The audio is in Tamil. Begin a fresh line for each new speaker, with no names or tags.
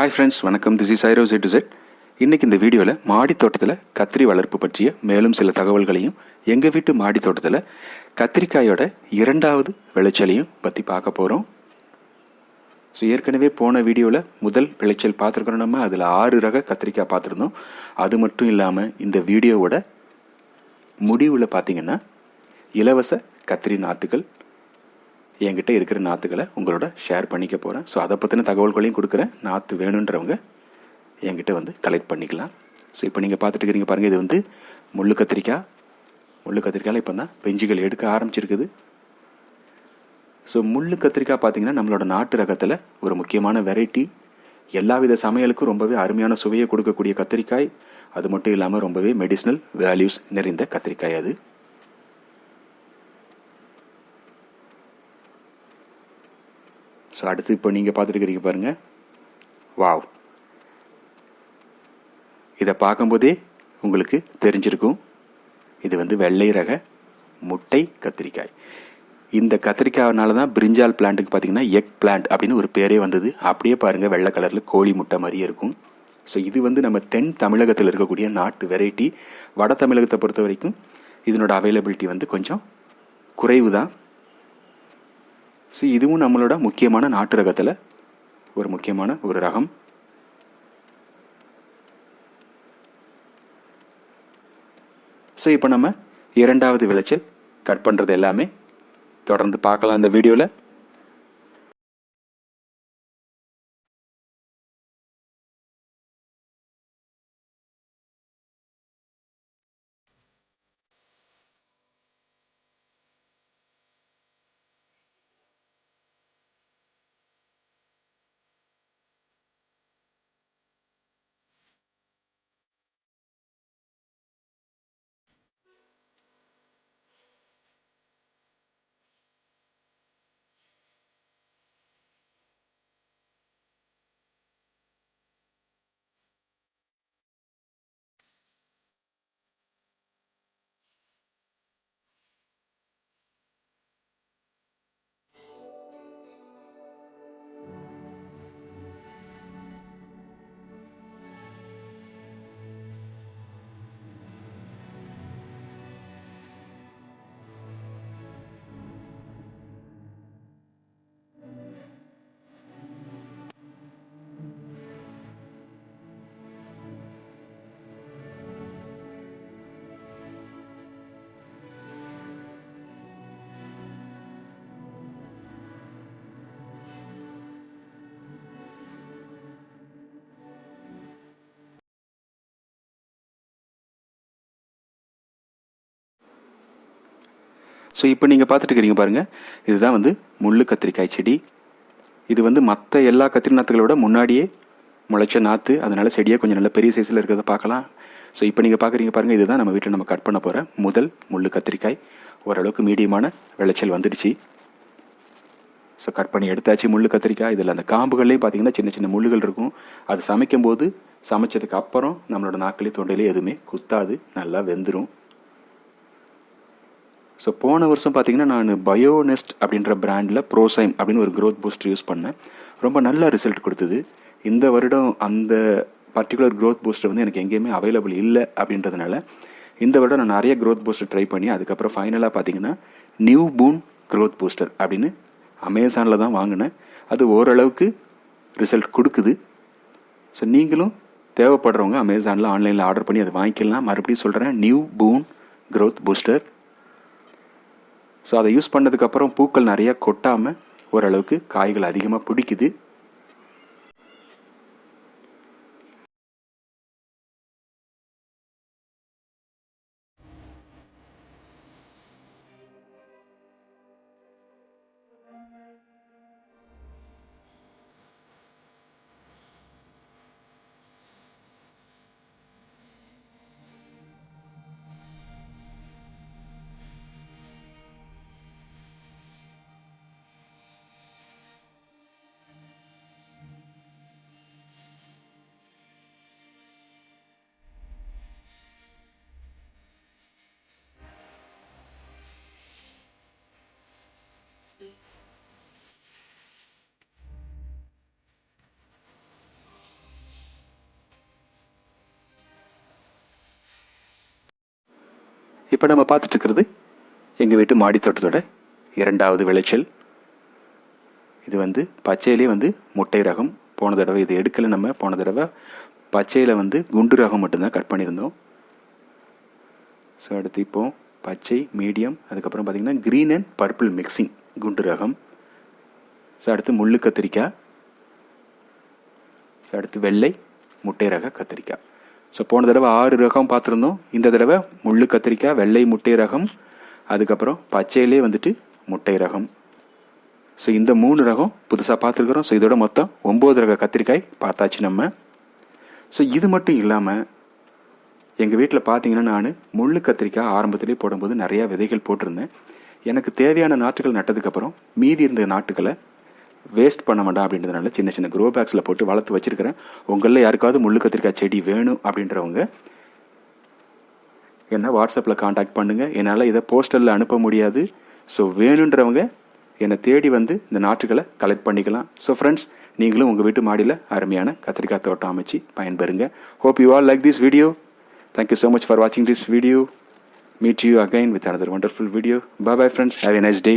ஹாய் ஃப்ரெண்ட்ஸ் வணக்கம். திஸ் இஸ் ஐரோ ஜெட் செட் இன்றைக்கி இந்த வீடியோவில் மாடி தோட்டத்தில் கத்திரி வளர்ப்பு பற்றிய மேலும் சில தகவல்களையும் எங்கள் வீட்டு மாடி தோட்டத்தில் கத்திரிக்காயோட இரண்டாவது விளைச்சலையும் பற்றி பார்க்க போகிறோம் ஸோ ஏற்கனவே போன வீடியோவில் முதல் விளைச்சல் பார்த்துருக்கணும் நம்ம. அதில் ஆறு ரக கத்திரிக்காய் பார்த்துருந்தோம். அது மட்டும் இல்லாமல் இந்த வீடியோவோட முடிவில் பார்த்தீங்கன்னா இலவச கத்திரி நாற்றுகள் என்கிட்ட இருக்கிற நாற்றுகளை உங்களோட ஷேர் பண்ணிக்க போகிறேன் ஸோ அதை பற்றின தகவல்களையும் கொடுக்குறேன். நாற்று வேணுன்றவங்க என்கிட்ட வந்து கலெக்ட் பண்ணிக்கலாம். ஸோ இப்போ நீங்கள் பார்த்துட்டு இருக்கிறீங்க பாருங்கள் இது வந்து முள்ளு கத்திரிக்காய். முள்ளு கத்திரிக்காயில் இப்போ தான் பெஞ்சுகள் எடுக்க ஆரம்பிச்சிருக்குது. ஸோ முள்ளு கத்திரிக்காய் பார்த்தீங்கன்னா நம்மளோட நாட்டு ரகத்தில் ஒரு முக்கியமான வெரைட்டி எல்லா வித சமையலுக்கும் ரொம்பவே அருமையான சுவையை கொடுக்கக்கூடிய கத்திரிக்காய். அது மட்டும் இல்லாமல் ரொம்பவே மெடிசினல் வேல்யூஸ் நிறைந்த கத்திரிக்காய் அது. ஸோ அடுத்து இப்போ நீங்கள் பார்த்துருக்கிறீங்க பாருங்கள் வாவ் இதை பார்க்கும்போதே உங்களுக்கு தெரிஞ்சிருக்கும். இது வந்து வெள்ளை ரக முட்டை கத்திரிக்காய். இந்த கத்திரிக்காய்னால தான் பிரிஞ்சால் பிளான்ட்டுக்கு பார்த்தீங்கன்னா எக் பிளான்ட் அப்படின்னு ஒரு பேரே வந்தது. அப்படியே பாருங்கள் வெள்ளை கலரில் கோழி முட்டை மாதிரியே இருக்கும். ஸோ இது வந்து நம்ம தென் தமிழகத்தில் இருக்கக்கூடிய நாட்டு வெரைட்டி வட தமிழகத்தை பொறுத்த வரைக்கும் இதனோட அவைலபிலிட்டி வந்து கொஞ்சம் குறைவு தான் ஸோ இதுவும் நம்மளோட முக்கியமான நாட்டு ரகத்தில் ஒரு முக்கியமான ஒரு ரகம். ஸோ இப்போ நம்ம இரண்டாவது விளைச்சல் கட் பண்ணுறது எல்லாமே தொடர்ந்து பார்க்கலாம் இந்த வீடியோவில் ஸோ இப்போ நீங்கள் பார்த்துட்டு இருக்கிறீங்க பாருங்கள் இதுதான் வந்து முள்ளு கத்திரிக்காய் செடி. இது வந்து மற்ற எல்லா கத்திரி நாற்றுகளை விட முன்னாடியே முளைச்ச நாற்று அதனால் செடியே கொஞ்சம் நல்ல பெரிய சைஸில் இருக்கிறத பார்க்கலாம். ஸோ இப்போ நீங்கள் பார்க்குறீங்க பாருங்கள் இதுதான் நம்ம வீட்டில் நம்ம கட் பண்ண போகிற முதல் முள்ளு கத்திரிக்காய். ஓரளவுக்கு மீடியமான விளைச்சல் வந்துடுச்சு. ஸோ கட் பண்ணி எடுத்தாச்சு முள்ளு கத்திரிக்காய். இதில் அந்த காம்புகள்லேயும் பார்த்தீங்கன்னா சின்ன சின்ன முள்ளுகள் இருக்கும். அது சமைக்கும் போது சமைச்சதுக்கு அப்புறம் நம்மளோட நாக்கிலே தொண்டையிலே எதுவுமே குத்தாது. நல்லா வெந்துடும் ஸோ போன வருஷம் பார்த்தீங்கன்னா நான் பயோனெஸ்ட் அப்படின்ற பிராண்டில் ப்ரோசைம் அப்படின்னு ஒரு க்ரோத் பூஸ்டர் யூஸ் பண்ணேன். ரொம்ப நல்ல ரிசல்ட் கொடுத்தது. இந்த வருடம் அந்த பர்டிகுலர் க்ரோத் பூஸ்டர் வந்து எனக்கு எங்கேயுமே அவைலபிள் இல்லை அப்படின்றதுனால இந்த வருடம் நான் நிறைய க்ரோத் பூஸ்டர் ட்ரை பண்ணி அதுக்கப்புறம் ஃபைனலாக பார்த்தீங்கன்னா நியூ பூன் க்ரோத் பூஸ்டர் அப்படின்னு அமேசானில் தான் வாங்கினேன். அது ஓரளவுக்கு ரிசல்ட் கொடுக்குது. ஸோ நீங்களும் தேவைப்படுறவங்க அமேசானில் ஆன்லைனில் ஆர்டர் பண்ணி அதை வாங்கிக்கலாம். மறுபடியும் சொல்கிறேன் new bloom growth booster so அதை யூஸ் பண்ணதுக்கப்புறம் பூக்கள் நிறைய கொட்டாமல் ஓரளவுக்கு காய்கள் அதிகமாக பிடிக்குது. இப்போ நம்ம பார்த்துட்டு இருக்கிறது எங்கள் வீட்டு மாடித்தோட்டத்தோட இரண்டாவது விளைச்சல். இது வந்து பச்சையிலே வந்து முட்டை ரகம். போன தடவை இது எடுக்கலை நம்ம. போன தடவை பச்சையில் வந்து குண்டு ரகம் மட்டும்தான் கட் பண்ணியிருந்தோம். ஸோ அடுத்து இப்போது பச்சை மீடியம் அதுக்கப்புறம் பார்த்திங்கன்னா க்ரீன் அண்ட் பர்பிள் மிக்சிங் குண்டு ரகம். ஸோ அடுத்து முள்ளு கத்திரிக்காய். ஸோ அடுத்து வெள்ளை முட்டை ரக கத்திரிக்காய். ஸோ போன தடவை ஆறு ரகம் பார்த்துருந்தோம். இந்த தடவை முள்ளு கத்திரிக்காய் வெள்ளை முட்டை ரகம் அதுக்கப்புறம் பச்சையிலே வந்துட்டு முட்டை ரகம். ஸோ இந்த மூணு ரகம் புதுசாக பார்த்துருக்குறோம். ஸோ இதோட மொத்தம் ஒம்பது ரக கத்திரிக்காய் பார்த்தாச்சு நம்ம. ஸோ இது மட்டும் இல்லாமல் எங்கள் வீட்டில் பார்த்தீங்கன்னா நான் முள்ளு கத்திரிக்காய் ஆரம்பத்திலே போடும்போது நிறையா விதைகள் போட்டிருந்தேன். எனக்கு தேவையான நாற்றுகள் நட்டதுக்கப்புறம் மீதி இருந்த நாட்டுகளை வேஸ்ட் பண்ண வேண்டாம் அப்படின்றதுனால சின்ன சின்ன க்ரோ பேக்ஸில் போட்டு வளர்த்து வச்சுருக்கிறேன். உங்களில் யாருக்காவது முள்ளு கத்திரிக்காய் செடி வேணும் அப்படின்றவங்க என்ன வாட்ஸ்அப்பில் காண்டாக்ட் பண்ணுங்கள் என்னால் இதை போஸ்டரில் அனுப்ப முடியாது. ஸோ வேணுன்றவங்க என்னை தேடி வந்து இந்த நாற்றுகளை கலெக்ட் பண்ணிக்கலாம். ஸோ ஃப்ரெண்ட்ஸ் நீங்களும் உங்கள் வீட்டு மாடியில் அருமையான கத்திரிக்காய் தோட்டம் அமைச்சு பயன்பெறுங்க. Hope you all like this video thank you so much for வாட்சிங் this video meet you again with another wonderful video bye bye friends have a nice day